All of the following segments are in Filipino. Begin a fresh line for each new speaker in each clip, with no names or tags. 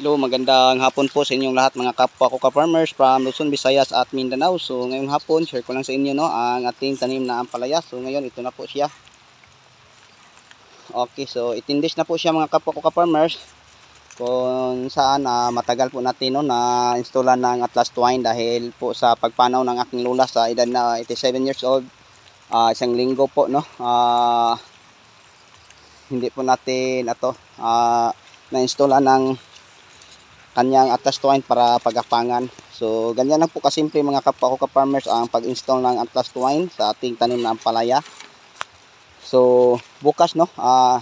Hello, magandang hapon po sa inyong lahat mga kapwa ko ka-farmers from Luzon, Visayas at Mindanao. So ngayong hapon, share ko lang sa inyo no, ang ating tanim na ampalaya. So ngayon, ito na po siya. Okay, so itindis na po siya mga kapwa ko ka-farmers. Kung saan ah, matagal po natin no, na installan ng Atlas Twine dahil po sa pagpanaw ng aking lula sa edad na 87 years old. ah, isang linggo po no. ah, hindi po natin ato ah, na-installan ng kanyang Atlas Twine para pagapangan. So, ganyan lang po kasimple mga kapwa ko ka-farmers ang pag-install ng Atlas Twine sa ating tanim na ampalaya. So, bukas no, ah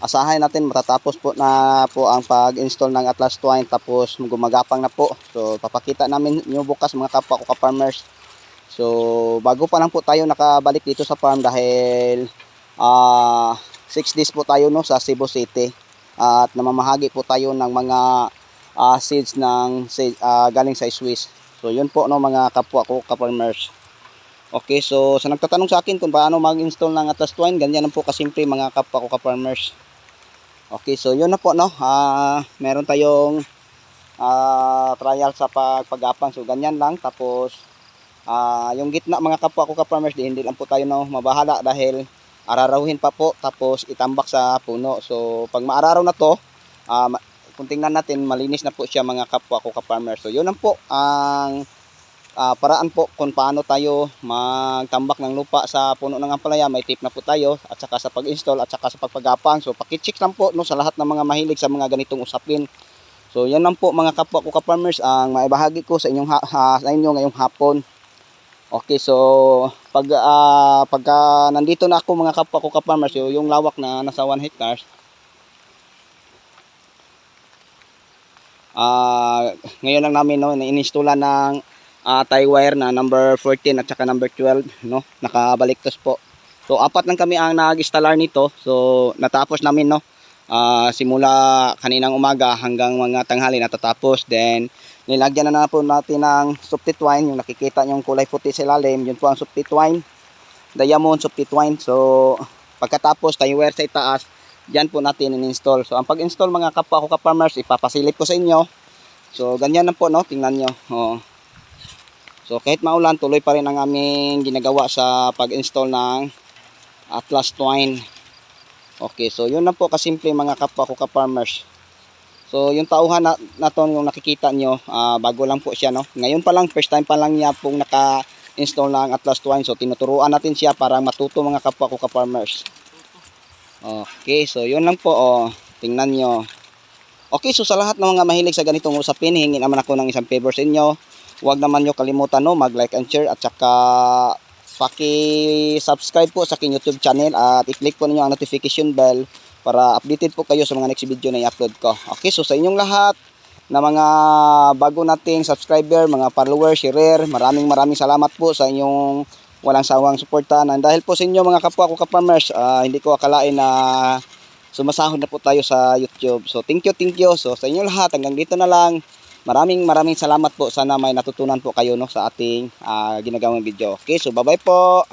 asahan natin matatapos po na po ang pag-install ng Atlas Twine tapos gumagapang na po. So, papakita namin nyo bukas mga kapwa ko ka-farmers. So, bago pa lang po tayo nakabalik dito sa farm dahil ah 6 days po tayo no sa Cebu City at namamahagi po tayo ng mga ah, seeds ng ah, galing sa Swiss. So yun po no mga kapwa ko ka-farmers. Okay, so sa nagtatanong sa akin kung paano mag-install ng Atlas Twine, ganyan lang po kasimple mga kapwa ko ka-farmers. Okay, so yun na po no. Ah, meron tayong ah, trial sa pagpagapang. So ganyan lang tapos ah, yung gitna mga kapwa ko ka-farmers, di hindi lang po tayo no mabahala dahil ararawin pa po tapos itambak sa puno. So pag maararaw na to, ma- kung tingnan natin malinis na po siya mga kapwa ko ka-farmer. So yun lang po ang ah, paraan po kung paano tayo magtambak ng lupa sa puno ng ampalaya. May tip na po tayo at saka sa pag-install at saka sa pagpagapang. So pakicheck lang po no, sa lahat ng mga mahilig sa mga ganitong usapin. So yan lang po mga kapwa ko ka-farmers ang maibahagi ko sa inyong ha- ha- sa inyo ngayong hapon. Okay, so pag ah, pagka nandito na ako mga kapwa ko ka-farmers, yung lawak na nasa 1 hectares, Ah, ngayon lang namin no, ininstalla ng ah, tie wire na number 14 at saka number 12 no, nakabaliktos po. So apat lang kami ang nag-installar nito. So natapos namin no. ah, simula kaninang umaga hanggang mga tanghali natatapos. Then nilagyan na na po natin ng soft twine, yung nakikita yung kulay puti sa ilalim, yun po ang soft twine. Diamond soft twine. So pagkatapos tie wire sa itaas, Diyan po natin in-install. So, ang pag-install mga kapwa ko ka-farmers, ipapasilip ko sa inyo. So, ganyan lang po, no? Tingnan nyo. Oh. So, kahit maulan, tuloy pa rin ang aming ginagawa sa pag-install ng Atlas Twine. Okay, so yun lang po kasimple mga kapwa ko ka-farmers. So, yung tauhan na, na to, yung nakikita nyo, ah, bago lang po siya, no? Ngayon pa lang, first time pa lang niya pong naka-install ng Atlas Twine. So, tinuturuan natin siya para matuto mga kapwa ko ka-farmers. Okay, so yun lang po, oh. Tingnan nyo. Okay, so sa lahat ng mga mahilig sa ganitong usapin, hingin naman ako ng isang favor sa inyo. Huwag naman nyo kalimutan, no, mag-like and share at saka paki-subscribe po sa aking YouTube channel at i-click po ninyo ang notification bell para updated po kayo sa mga next video na i-upload ko. Okay, so sa inyong lahat na mga bago nating subscriber, mga followers, sharer, maraming maraming salamat po sa inyong walang sawang suporta. And dahil po sa inyo mga kapwa ko ka-farmers, ah, hindi ko akalain na sumasahod na po tayo sa YouTube. So thank you, thank you. So sa inyo lahat, hanggang dito na lang. Maraming maraming salamat po. Sana may natutunan po kayo no, sa ating ah, ginagawang video. Okay, so bye-bye po.